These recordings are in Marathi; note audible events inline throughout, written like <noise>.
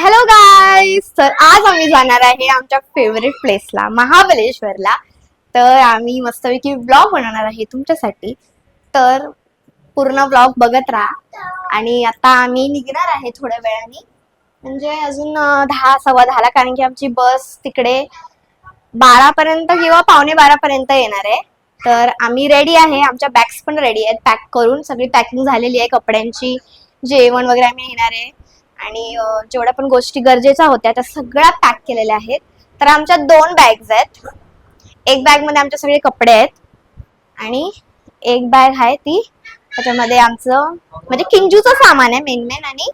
हॅलो गाईज तर आज आम्ही जाणार आहे आमच्या फेवरेट प्लेसला महाबलेश्वरला तर आम्ही मस्तपैकी ब्लॉग बनवणार आहे तुमच्यासाठी. तर पूर्ण ब्लॉग बघत राहा. आणि आता आम्ही निघणार आहे थोड्या वेळाने. म्हणजे अजून दहा सव्वा दहाला कारण की आमची बस तिकडे बारा पर्यंत किंवा पावणे बारा पर्यंत येणार आहे. तर आम्ही रेडी आहे. आमच्या बॅग्स पण रेडी आहेत. पॅक करून सगळी पॅकिंग झालेली आहे. कपड्यांची जेवण वगैरे आम्ही येणार आहे. आणि जेवढ्या पण गोष्टी गरजेच्या होत्या त्या सगळ्या पॅक केलेल्या आहेत. तर आमच्या दोन बॅग्स आहेत. एक बॅगमध्ये आमचे सगळे कपडे आहेत आणि एक बॅग आहे ती त्याच्यामध्ये आमचं म्हणजे किंजूचं सामान आहे मेन मेन आणि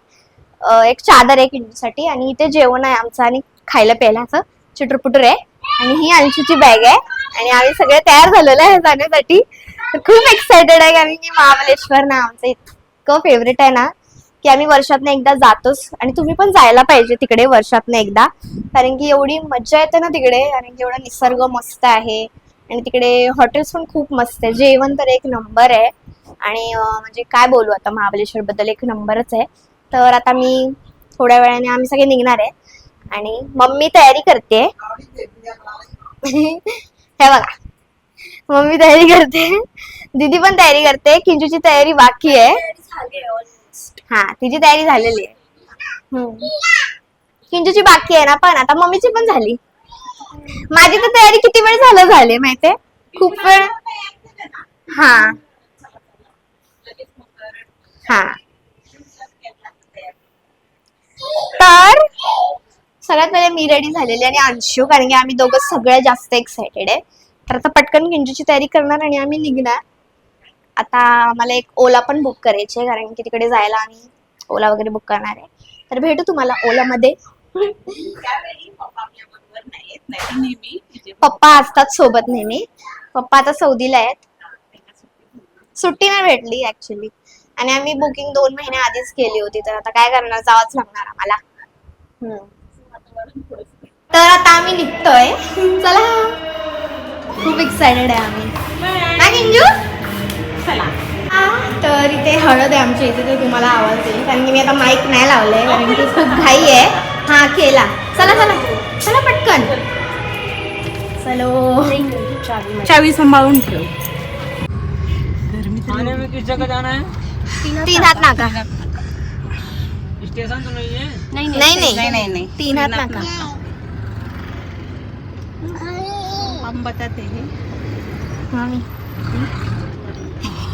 एक चादर आहे किंजूसाठी आणि इथे जेवण आहे आमचं आणि खायला प्यायलाचं चिटरपुटर आहे. आणि ही अंशूची बॅग आहे आणि आम्ही सगळे तयार झालेलो आहे जाण्यासाठी. तर खूप एक्साइटेड आहे कारण की महाबलेश्वर ना आमचं इतकं फेवरेट आहे ना. की आम्ही वर्षातनं एकदा जातोच आणि तुम्ही पण जायला पाहिजे तिकडे वर्षातनं एकदा. कारण की एवढी मज्जा येते ना तिकडे आणि की एवढा निसर्ग मस्त आहे आणि तिकडे हॉटेल्स पण खूप मस्त आहे. जेवण तर एक नंबर आहे. आणि म्हणजे काय बोलू आता महाबलेश्वर बद्दल एक नंबरच आहे. तर आता मी थोड्या वेळाने आम्ही सगळे निघणार आहे. आणि मम्मी तयारी करते. <laughs> हे बघा. मम्मी तयारी करते. <laughs> दीदी पण तयारी करते. किंजूची तयारी बाकी आहे. हा तिची तयारी झालेली आहे. हम्म. किंजूची बाकी आहे ना पण आता मम्मीची पण झाली. माझी तर तयारी किती वेळ झालं झाली माहितीये? खूप वेळ. हा. हा. तर सगळ्यात पहिले मी रेडी झालेली आणि अंशू कारण की आम्ही दोघं सगळ्यात जास्त एक्सायटेड आहे. तर आता पटकन किंजूची तयारी करणार आणि आम्ही निघणार. आता मला एक ओला पण बुक करायची आहे कारण की तिकडे जायला आम्ही ओला वगैरे बुक करणार आहे. तर भेटू तुम्हाला ओलामध्ये. पप्पा असतात सोबत नेहमी. पप्पा आता सौदीला आहेत. सुट्टी नाही भेटली ऍक्च्युली आणि आम्ही बुकिंग दोन महिने आधीच केली होती तर आता काय करणार? जावंच लागणार आम्हाला. तर आता आम्ही निघतोय. चला. खूप एक्सायटेड आहे आम्ही. हा, तर इथे हळद आहे आमच्या इथे तर तुम्हाला आवाज येईल कारण की मी आता माईक नाही लावलंय कारण की खूप घाई आहे. हा केला. चला चला. चला पटकन. चलो. चावी सांभाळून ठेव. आने में किस जगह जाना है तीन हात नाका. स्टेशन तो नहीं है नाही नाही. नाही नाही नाही. तीन हात नाका. हम बताते हैं मामी.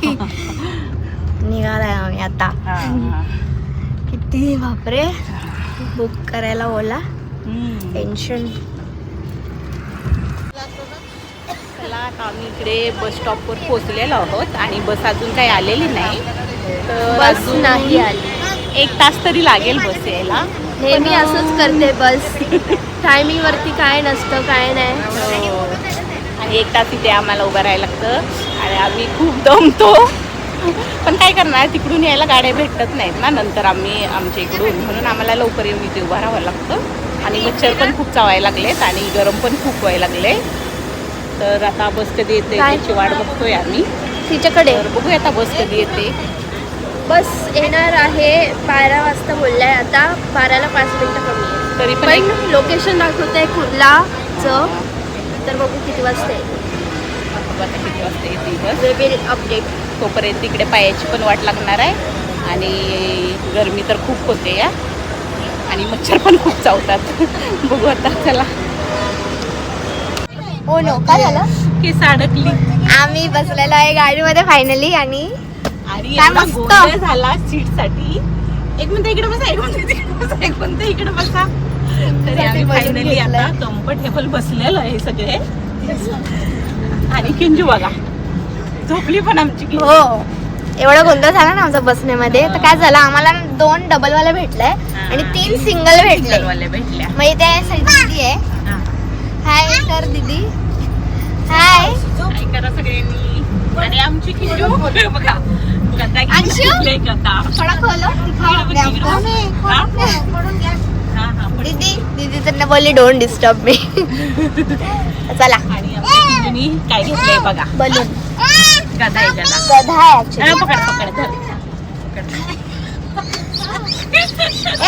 निघालाय आम्ही आता. किती बापरे. बुक करायला ओला. टेन्शन आम्ही इकडे बस स्टॉपवर पोहोचलेलो आहोत आणि बस अजून काही आलेली नाही. तर बस नाही आली. एक तास तरी लागेल बस यायला. नेहमी असंच करते बस टायमिंग वरती काय नसतं काय नाही. हो. आणि एक तास इथे आम्हाला उभं राहायला लागतं. आणि आम्ही खूप दमतो. पण काय करणार तिकडून यायला गाड्या भेटत नाहीत ना नंतर आम्ही आमच्या इकडून. म्हणून आम्हाला लवकर येऊन इथे उभं राहावं लागतं. आणि मच्छर पण खूप चावायला लागलेत आणि गरम पण खूप व्हायला लागले तर आता बस कधी येते? त्याची वाट बघतोय आम्ही. तिच्याकडे? बघूया आता बस कधी येते. बस येणार आहे बारा वाजता बोललाय आता. बाराला पाच मिनिटं कमी आहे. तरी पण लोकेशन दाखवतंय कुर्लाचं तर बघू किती वाजता आहे बघू आता किती वाजता येते बस. वे विल अपडेट तोपर्यंत इकडे पायाची पण वाट लागणार आहे. आणि गरमी तर खूप होते या. आणि मच्छर पण खूप चावतात. <laughs> बघू आता चला. हो नो काय झालं? केस अडकली. आम्ही बसलेलो आहे गाडीमध्ये फायनली आणि आणि झाला सीटसाठी एक मिनिट इकडे बसा एक बसा एक मिनिट इकडे बसा. तरी आम्ही फायनली. आता कम्फर्टेबल बसलेलो आहे सगळे. आणि किंजू बघा. झोपली पण आमची किंजू. हो. एवढा गोंधळ झाला ना आमचा बसण्यामध्ये तर काय झालं आम्हाला दोन डबल वाले भेटले आणि तीन सिंगल भेटले. सिंगलवाल्या भेटल्या मग इथे सगळी दीदी आहे. हा. हाय तर दीदी. हाय. काय करा सगळ्यांनी. आणि आमची किंजू बघा. गदा अंशू? घेतली गदा. थोडा खोलो दिखाओ अपने आप को हा? हा, हा, पण- दीदी दीदी तर बोलली डोंट डिस्टर्ब मी चला. आणि तुम्ही काय घेतलंय बघा. बलून. गधा आहे गधा गधा आहे पकड पकड धर.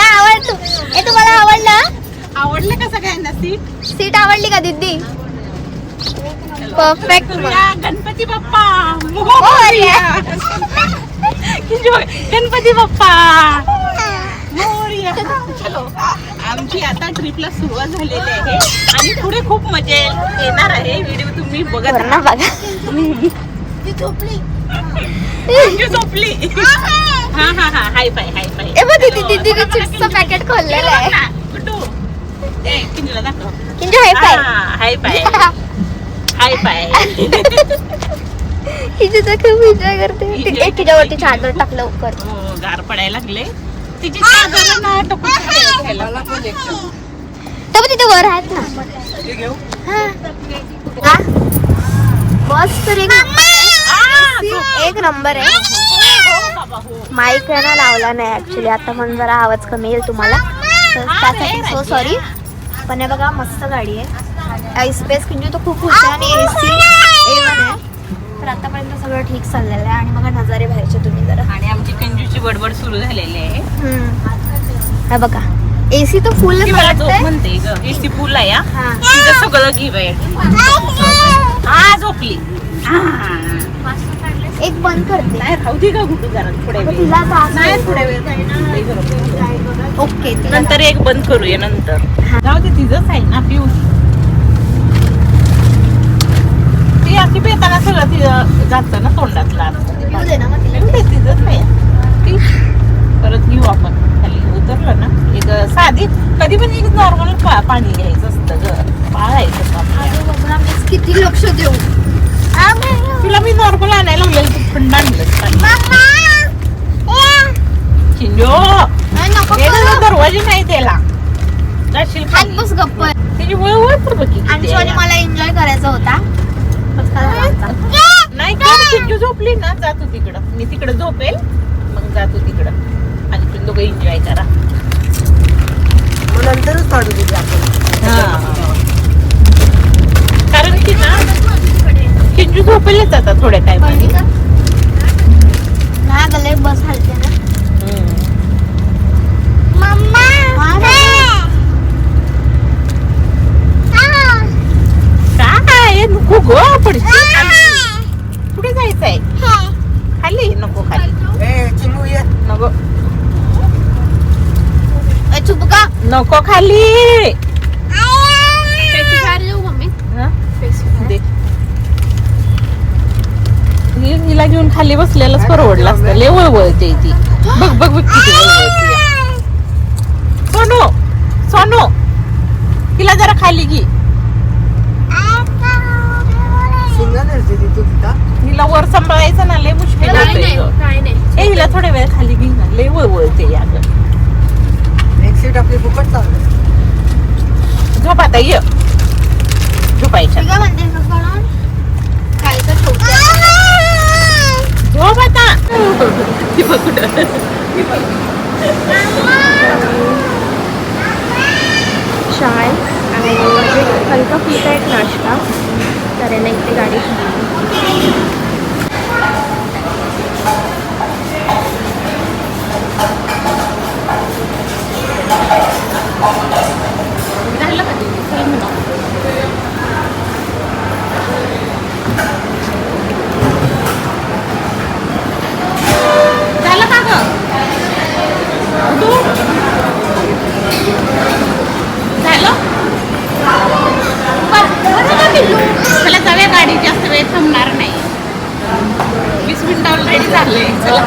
आवडतो तुम्हाला आवडला? आवडलं का सगळ्यांना सीट? सीट आवडली का दीदी परफेक्ट गणपती बाप्पा. हो, हो, मोरया. गणपती बाप्पा. मोरया. <laughs> चलो. आमची आता ट्रिपला सुरुवात झालेली आहे. आणि पुढे खूप मजा येणार आहे. व्हिडिओ तुम्ही बघत राहा. बघा. झोपली. हा हा हा. हाय पाय हाय पाय ए बघ दीदी दीदीने चिप्सचं पॅकेट खोललेलं आहे. कुठू? ए किंजला दाखव. किंजू हाय पाय हा, हाय पाय हाय पाय किती तर खूप करते. तिच्यावरती चादर टाक लवकर. हो गार पडायला लागले. तिची तर मग तिथे वर आहेत ना. हा. हा? बस तर एक नंबर आहे. हो, हो. माईक आहे ना लावला नाही ऍक्च्युली आता पण जरा आवाज कमी येईल तुम्हाला. तर त्यासाठी सो सॉरी पण हे बघा मस्त गाडी आहे. स्पेस किंजू तो खूप खुश आहे आणि ए सी एवन आहे. तर आतापर्यंत सगळं ठीक चाललेलं आहे. आणि बघा नजारे बाहेरचे तुम्ही जरा. आणि आमची कंजूची बडबड सुरू झालेली आहे. हा बघा. एसी तर फुल म्हणते ग. एसी फुल आहे हा. सगळं घे हा झोपली. हा. एक बंद करते. नाही राहू दे का कुठे जरा थोड्या मग वेळ. तिला नाही. थोड्या वेळ ओके नंतर एक बंद करूया नंतर. हा. जाऊ दे तिचंच आहे ना पिऊ ती पेताना सगळं तिचं जातं ना तोंडातला तिचंच नाही. ती परत घेऊ आपण. खाली उतरलं ना. एक साधी कधी पण एक नॉर्मल पाणी घ्यायचं असतं ग. पाळायचं किती लक्ष देऊ? तुला मी नॉर्मल आणायला लागलेलं तू थंड आणलं चिंजो. दरवाजे नाही त्याला जाशील खाली. बस गप्प. त्याची वळ वळ तर बघ आणि मला एन्जॉय करायचा होता. नाही का? चिंजू झोपली ना जातो तिकडं. मी तिकडं झोपेल मग जातो तिकडं. आणि तुम्ही दोघं एन्जॉय करा. नंतरच काढू दिली आपण. कारण की ना चिंजू झोपेलच आता थोड्या टाइम बस हलते ना काय नको ग पडशील कुठे जायचंय? खाली? नको खाली. नको. ए, चुप का? नको खाली. हा? हि- हिला घेऊन खाली बसलेलंच परवडलं असतं लय वळवळते ती बघ बघ बघ किती सोनू. सोनू. तिला जरा खाली घे. शिंगा नाही तू तिथं हिला वर सांभाळायचं ना लय मुश्किल. काय नाही ए हिला थोड्या वेळ खाली घे ना लय वळवळते या ग एक सीट आपली फुकट चालू झोप आता ये. झोपायच्या. काय म्हणते कळून खायचं ठेवते. झोप आता. <laughs> ती बघ कुठं. ती बघ. चाय आणि हलका फुलका एक नाश्ता तर याने इथे गाडी थांबली. झालं का ते? चल म्हणा. झालं का ग तू झालं बस, बस ना पिल्लू. चला जाऊया गाडी जास्त वेळ थांबणार नाही वीस मिनिटं ऑलरेडी झाले चला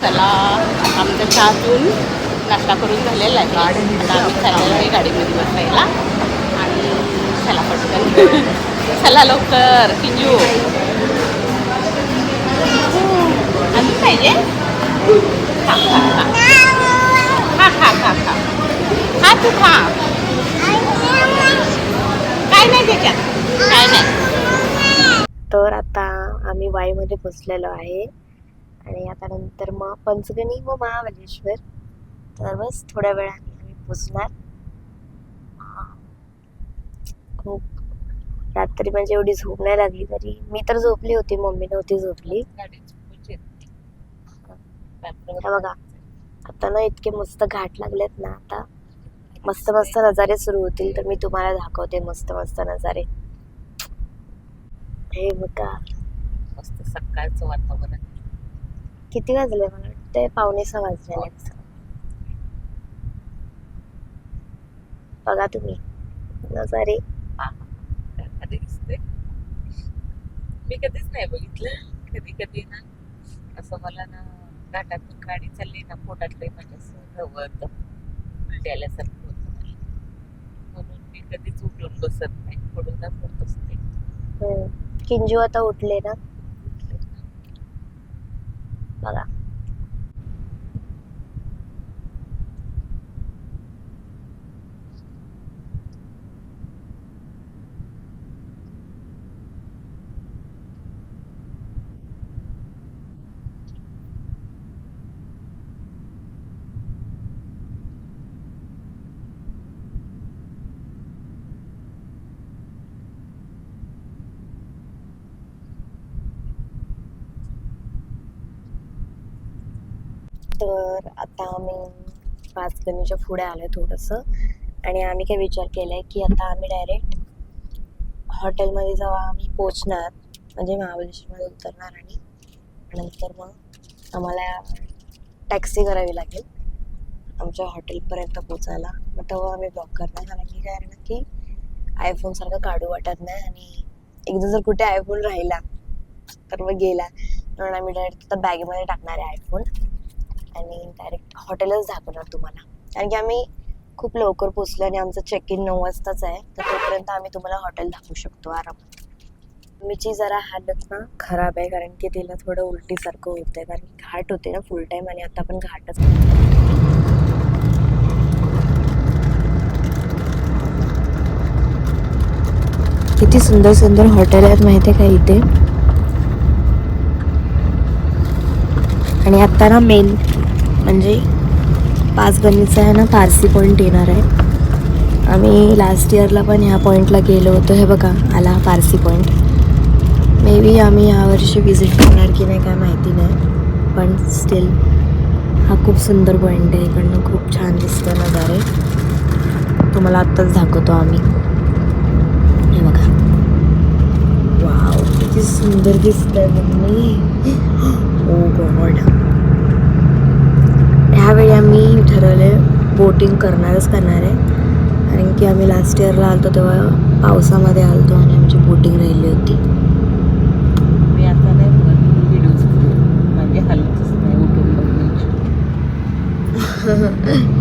चला आमच्या चहातून नाश्ता करून झालेला आहे आता आम्ही चाललेलो आहे गाडीमध्ये बसायला आणि चला पटकन चला लवकर किंजू आणली पाहिजे खा खा खा. खा खा खा खा. खा तू खा. काय नाही त्याच्यात? काय नाही. तर आता आम्ही वाईमध्ये पोचलेलो आहे. आणि आता नंतर मग पंचगणी व महाबलेश्वर तर बस थोड्या वेळाने आम्ही पोचणार. खूप रात्री म्हणजे एवढी झोप नाही लागली तरी. मी तर झोपली होती मम्मी नव्हती झोपली. हे बघा आता ना इतके मस्त घाट लागलेत ना आता मस्त मस्त नजारे सुरू होतील तर मी तुम्हाला दाखवते मस्त मस्त नजारे. हे बघा. मस्त सकाळचं वातावरण. किती वाजले मला वाटते पावणे सहा वाजले. आहेत. बघा तुम्ही. नजारे कधी दिसते मी कधीच नाही बघितलं. कधी कधी ना. असं मला ना घाटातून गाडी चालली ना पोटातले म्हणजे असं ढवळतं उलटी आल्यासारखं होतं मला. म्हणून मी कधीच उठून बसत नाही. पडूनच बसते. किंजू आता उठले ना. बघा. तर आता आम्ही पाच गणीच्या पुढे आलो आहे थोडंसं. आणि आम्ही काय विचार केलाय की आता आम्ही डायरेक्ट हॉटेलमध्ये जेव्हा आम्ही पोचणार म्हणजे महाबळेश्वरमध्ये उतरणार आणि नंतर मग आम्हाला टॅक्सी करावी लागेल. आमच्या हॉटेलपर्यंत पोचायला मग तेव्हा आम्ही ब्लॉक करणार. कारण की काय ना की आयफोन सारखं काढू वाटत नाही आणि एकदा जर कुठे आयफोन राहिला तर मग गेला. म्हणून आम्ही डायरेक्ट आता बॅगेमध्ये टाकणार आहे आयफोन आणि डायरेक्ट हॉटेलच दाखवणार तुम्हाला. कारण की आम्ही खूप लवकर पोचलो आणि आमचं चेक इन नऊ वाजताच आहे. तर तोपर्यंत आम्ही तुम्हाला हॉटेल दाखवू शकतो आरामात. मीची जरा हालत ना खराब आहे कारण की तिला थोडं उलटीसारखं होतंय. कारण घाट होते ना फुल टाईम आणि आता पण घाटच किती सुंदर सुंदर हॉटेल आहेत माहिती आहे का इथे? आणि आता ना मेन म्हणजे पाच गणीचा आहे ना पारसी पॉईंट येणार आहे. आम्ही लास्ट इयरला पण ह्या पॉईंटला गेलो होतो. हे बघा आला पारसी पॉईंट मे बी आम्ही यावर्षी विजिट करणार की नाही काय माहिती नाही. पण स्टील हा खूप सुंदर पॉईंट आहे. इकडनं खूप छान दिसतं नजारे. तुम्हाला आत्ताच दाखवतो आम्ही. हे बघा. वाव किती सुंदर दिसतंय मम्मी. <gasps> Oh ओ गॉड आम्ही ठरवले बोटिंग करणारच करणार. आहे कारण की आम्ही लास्ट इयरला आलतो तेव्हा पावसामध्ये आलतो आणि आमची बोटिंग राहिली होती. मी आता नाही व्हिडिओज म्हणजे हलतच नाही उठून <laughs>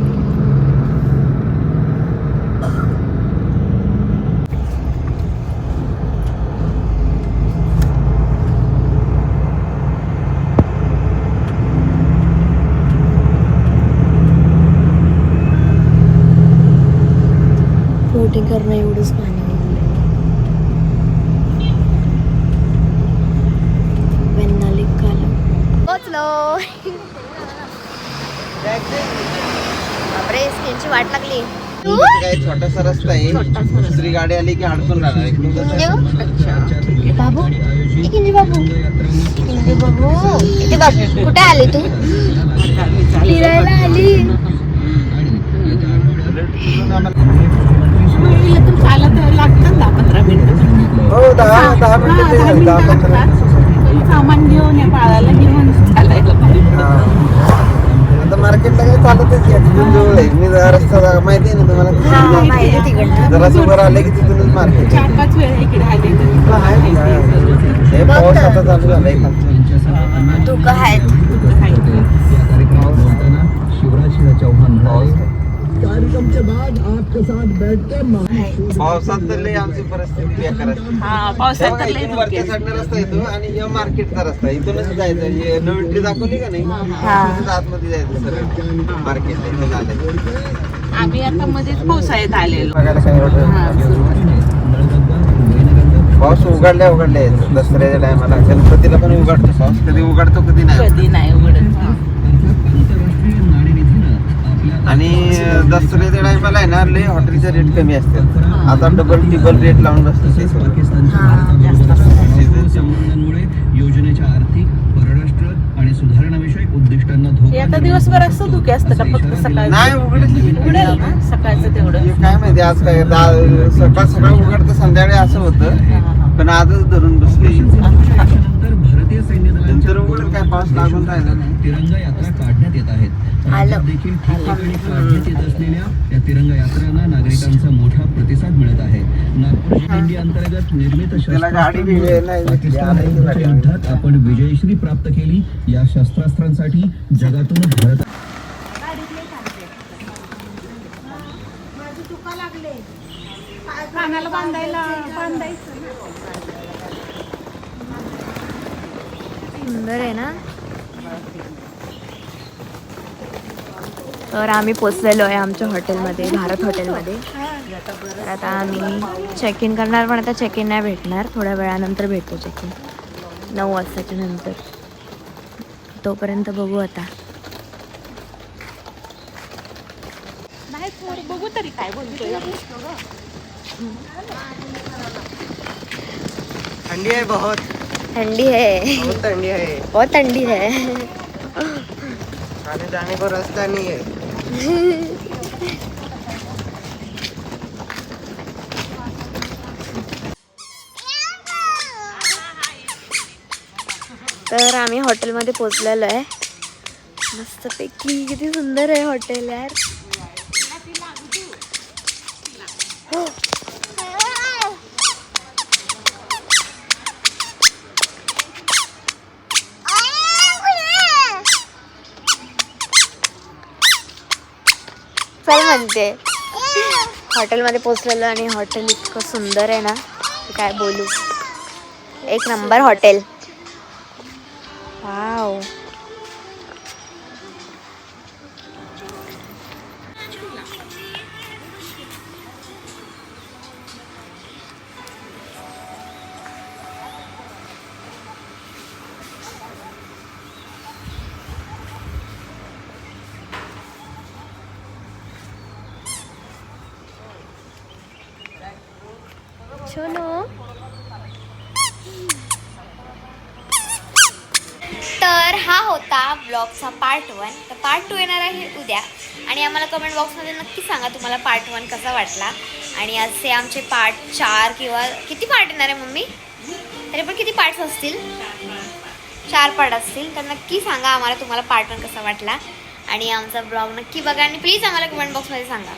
बोटिंग करणं एवढंच काला. पोचलो वाट लागली. छोटासा रस्ता आहे. दुसरी गाडी आली की अडकून राहणार. बाबू इथे कुठे आली तू? फिरायला आली. चालत लागतात दहा पंधरा मिनिटं. हो दहा दहा मिनिटं ते दहा पंधरा सामान घेऊन या बाळाला घेऊन चालायला पाहिजे. हा. आता मार्केटला काय चालतच या तिथून जवळ आहे. मी जरा रस्ता माहिती आहे ना तुम्हाला? जरा समोर आले की तिथूनच मार्केट चार पाच वेळा इकडे आले हे पाऊस आता चालू झालाय. खालचा. धुकं आहेत. पावसात तर लय आमची परिस्थिती बेकार असते. हा पावसात तेव्हा तर लय इथून धुके वरच्या साईडला रस्ता येतो आणि हे मार्केटचा रस्ता. इथूनच जायचं हे नवीन दाखवली का नाही? आतमध्ये जायचं सरळ मार्केट इथून आलं. आम्ही आता मध्येच पावसाळ्यात आलेलो. पाऊस उघडल्या उघडल्या दसऱ्याच्या टायमाला गणपतीला पण उघडतो पाऊस. कधी उघडतो कधी नाही कधी नाही उघडत. आणि दसऱ्याच्या टायमाला आहे ना लय हॉटेलचे रेट कमी असतात. आता डबल टिबल रेट लावून बसतात ते योजनेच्या आर्थिक परराष्ट्र आणि सुधारणाविषयक उद्दिष्टांना धोका आता दिवसभर असं धुके असतं का? फक्त सकाळी नाही उघडेल ना सकाळचं तेवढं? हे काय माहिती आज काय दा- सकाळ सकाळ उघडतं संध्याकाळी असं होतं. पण आजच धरून बसले. उघड काय पाऊस लागून राहिला नाही. तिरंगा यात्रा काढण्यात येत आहेत. राज्यात देखील ठिकठिकाणी काढण्यात येत असलेल्या या तिरंगा यात्रांना नागरिकांचा मोठा प्रतिसाद मिळत आहे. नागपूर अंतर्गत निर्मित गाडी. युद्धात आपण विजयश्री प्राप्त केली. या शस्त्रास्त्रांसाठी जगातून भारत कानाला बांधायला बांधायचं. सुंदर आहे ना? तर आम्ही पोचलेलो आहे आमच्या हॉटेलमध्ये भारत हॉटेलमध्ये. तर आता आम्ही चेक इन करणार पण आता चेक इन नाही भेटणार. थोड्या वेळानंतर भेटतो चेक इन नऊ वाजताच्या नंतर. तोपर्यंत बघू आता. बघू तरी काय बोलतोय थंडी आहे बहुत. थंडी है। बहुत थंडी आहे बहुत थंडी है। आने जाने को रास्ता नहीं है। तर आम्ही हॉटेलमध्ये पोचलेलो आहे. मस्तपैकी किती सुंदर आहे हॉटेल यार. चल म्हणते. हॉटेलमध्ये पोचलेलो आणि हॉटेल इतकं सुंदर आहे ना काय बोलू. एक नंबर हॉटेल. छोनो तर हा होता ब्लॉगचा पार्ट वन तर पार्ट टू येणार आहे उद्या. आणि आम्हाला कमेंट बॉक्समध्ये नक्की सांगा तुम्हाला पार्ट वन कसा वाटला. आणि असे आमचे पार्ट चार किंवा किती पार्ट येणार आहे मम्मी? तरी पण किती पार्ट्स असतील? चार पार्ट असतील. तर नक्की सांगा आम्हाला तुम्हाला पार्ट वन कसा वाटला. आणि आमचा ब्लॉग नक्की बघा आणि प्लीज आम्हाला कमेंट बॉक्समध्ये सांगा.